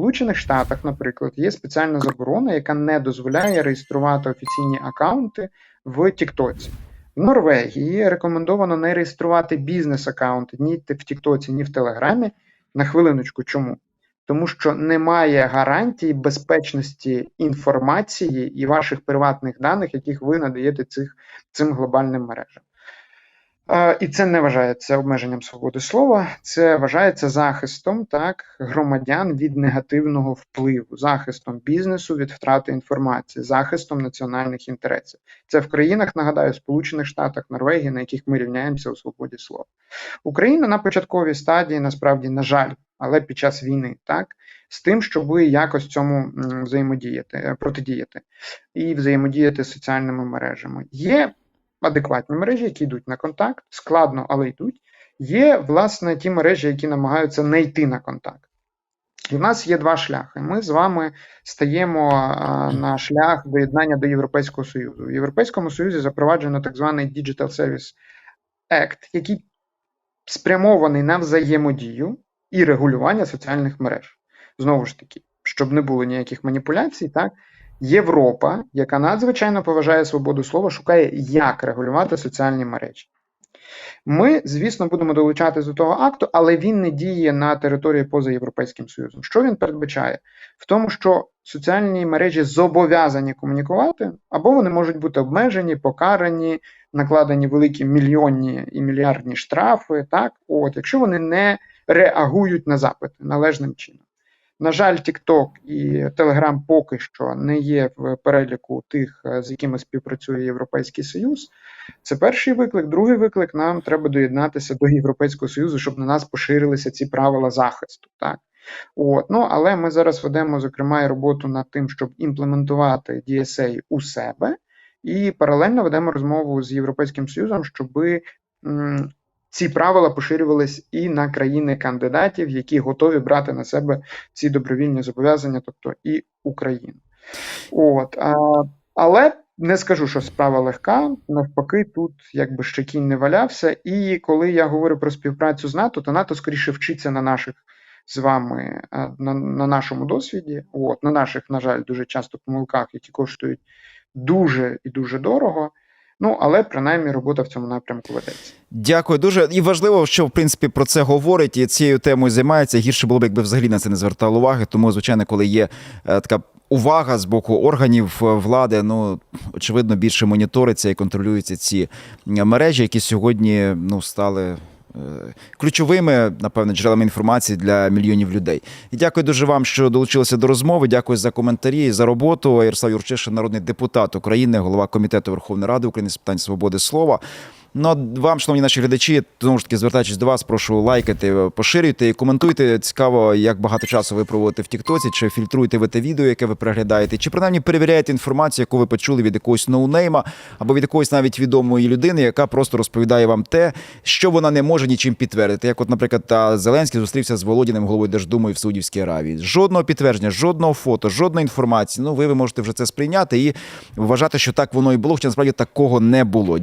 Сполучених Штатах, наприклад, є спеціальна заборона, яка не дозволяє реєструвати офіційні акаунти в Тіктоці. В Норвегії рекомендовано не реєструвати бізнес-акаунти ні в Тіктоці, ні в Телеграмі. На хвилиночку, чому? Тому що немає гарантій безпечності інформації і ваших приватних даних, яких ви надаєте цих, цим глобальним мережам. І це не вважається обмеженням свободи слова, це вважається захистом так громадян від негативного впливу, захистом бізнесу від втрати інформації, захистом національних інтересів. Це в країнах, нагадаю, Сполучених Штатах, Норвегії, на яких ми рівняємося у свободі слова. Україна на початковій стадії, насправді, на жаль, але під час війни, так з тим, щоб якось цьому взаємодіяти, е, протидіяти і взаємодіяти з соціальними мережами. Є адекватні мережі, які йдуть на контакт, складно, але йдуть. Є, власне, ті мережі, які намагаються не йти на контакт. І в нас є два шляхи. Ми з вами стаємо на шлях доєднання до Європейського Союзу. В Європейському Союзі запроваджено так званий Digital Service Act, який спрямований на взаємодію і регулювання соціальних мереж. Знову ж таки, щоб не було ніяких маніпуляцій, так Європа, яка надзвичайно поважає свободу слова, шукає, як регулювати соціальні мережі. Ми, звісно, будемо долучатися до того акту, але він не діє на території поза Європейським Союзом. Що він передбачає? В тому, що соціальні мережі зобов'язані комунікувати, або вони можуть бути обмежені, покарані, накладені великі мільйонні і мільярдні штрафи. Так, от, якщо вони не реагують на запити належним чином. На жаль, TikTok і Telegram поки що не є в переліку тих, е, з якими співпрацює Європейський Союз. Це перший виклик. Другий виклик нам треба доєднатися до Європейського Союзу, щоб на нас поширилися ці правила захисту. Так от ну але ми зараз ведемо зокрема і роботу над тим, щоб імплементувати DSA у себе, і паралельно ведемо розмову з Європейським Союзом, щоби ці правила поширювались і на країни кандидатів, які готові брати на себе ці добровільні зобов'язання, тобто і Україну. От, а, але не скажу, що справа легка. Навпаки, тут якби ще кінь не валявся. І коли я говорю про співпрацю з НАТО, то НАТО скоріше вчиться на наших з вами на, на нашому досвіді, от, на наших, на жаль, дуже часто помилках, які коштують дуже і дуже дорого. Ну, але принаймні робота в цьому напрямку ведеться. Дякую дуже. І важливо, що в принципі про це говорить і цією темою займається. Гірше було б, якби взагалі на це не звертали уваги. Тому, звичайно, коли є е, така увага з боку органів е, влади, ну очевидно, більше моніториться і контролюються ці е, мережі, які сьогодні ну стали. Е, Ключовими, напевно, джерелами інформації для мільйонів людей. І дякую дуже вам, що долучилися до розмови. Дякую за коментарі, за роботу. Ярослав Юрчишин, народний депутат України, голова комітету Верховної Ради України з питань свободи слова. Ну, вам, шановні наші глядачі, знову ж таки, звертаючись до вас, прошу лайкати, поширюйте і коментуйте. Цікаво, як багато часу ви проводите в Тіктоці, чи фільтруєте ви те відео, яке ви переглядаєте, чи принаймні перевіряєте інформацію, яку ви почули від якогось ноунейма або від якоїсь навіть відомої людини, яка просто розповідає вам те, що вона не може нічим підтвердити. Як, от, наприклад, Зеленський зустрівся з Володіним головою Держдуми в Саудівській Аравії. Жодного підтвердження, жодного фото, жодної інформації. Ну, ви, ви можете вже це сприйняти і вважати, що так воно і було, хоча насправді такого не було.